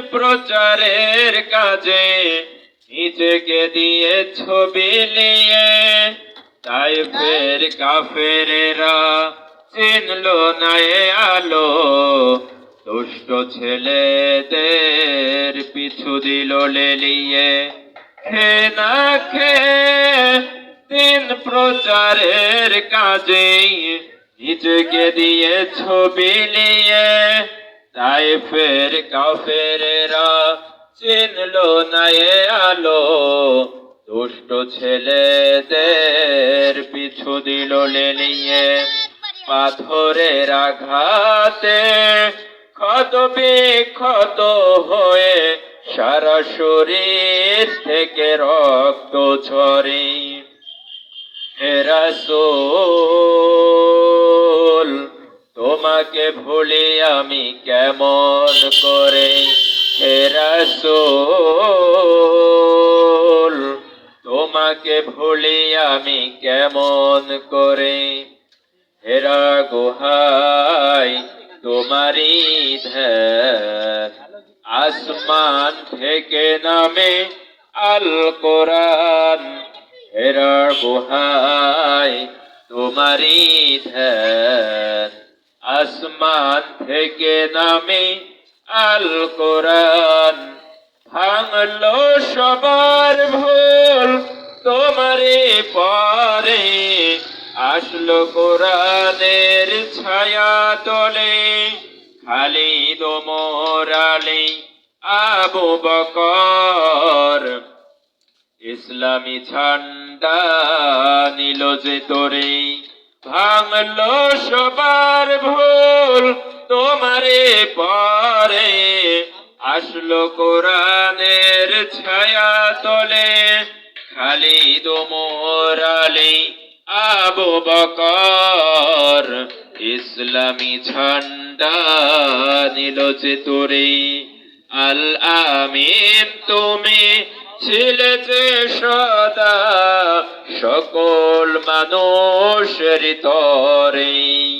প্রচারের কাজে নিজেকে দিয়ে ছবি নিয়ে। তাই ফের কাফেরেরা চিনলো না এ আলো। দুষ্ট ছেলেদের পিছু দিল লেলিয়ে। খে না খে দিন প্রচারের কাজে নিজেকে দিয়ে ছবি নিয়ে। তাই ফের কাফেরেরা চিনলো না এ আলো দুষ্ট ছেলেদের পিছু দিল লেলিয়ে পাথরের আঘাতে ক্ষত বিক্ষত হয়ে সারা শরীর থেকে রক্ত ঝরে। হে রাসূল তোমাকে ভুলি আমি কেমন করে? হে রাসূল, তোমাকে ভুলি আমি কেমন করে? হেরা গুহাই তোমারি ধ্যান আসমান থেকে নামে আল কোরআন হেরা গুহাই তোমারি ধ্যান আসমান থেকে নামে আল কোরআন ভাঙলো সবার ভুল তোমারে পরে আসলো কোরআনের ছায়া তলে। খালি দোমরালি আবু বকর। ইসলামী ঝান্ডা নিল যে তোরে, ভাঙলো সবার ভুল তোমারে পরে আসলো কোরআনের ছায়া তলে। খালি দোমরালি আবু বকর, ইসলামী ঝান্ডা নিল যে তোরে। আল আমিন তুমি ছিলে যে সদা, সকল মানুষের তরে।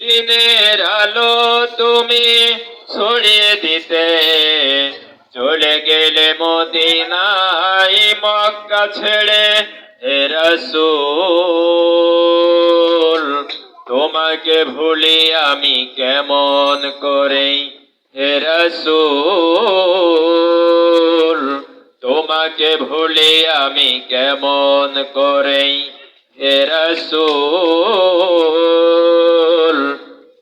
দিনের আলো তুমি ছড়িয়ে দিতে। চলে গেলে মদিনাই মক্কা ছেড়ে রাসূল, তোমাকে ভুলি আমি কেমন করে রাসূল, তোমাকে ভুলি আমি কেমন করে রাসূল